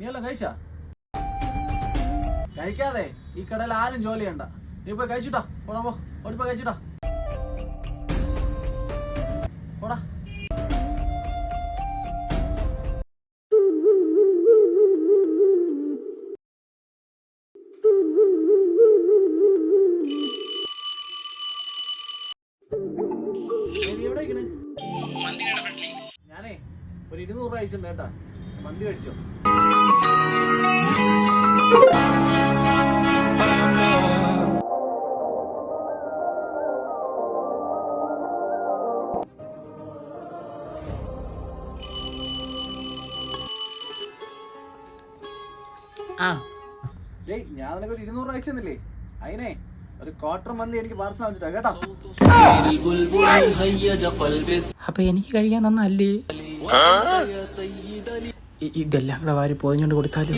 കഴിച്ചാ? കഴിക്കാതെ ഈ കടയിൽ ആരും ജോലി ചെയ്യണ്ട. നീ പോയി കഴിച്ചിട്ടാ? പോടാ പോ. ഓടിപ്പോ കഴിച്ചിട്ടാ? പോടാ. നീ? ഞാനേ ഒരു ഇരുന്നൂറ് രൂപ അയച്ചിട്ടുണ്ട് കേട്ടാ. മന്തി കഴിച്ചോ? ഞാൻ നിനക്ക് ഇരുന്നൂറ് രൂപ അയച്ചെന്നില്ലേ? അതിനെ ഒരു ക്വാർട്ടർ മന്തി എനിക്ക് പാർസൽ വന്നിട്ടാ കേട്ടോ? അപ്പൊ എനിക്ക് കഴിയാൻ നന്നല്ലേ ഇതെല്ലാം കൂടെ വാരി പോയിഞ്ഞോണ്ട് കൊടുത്താലും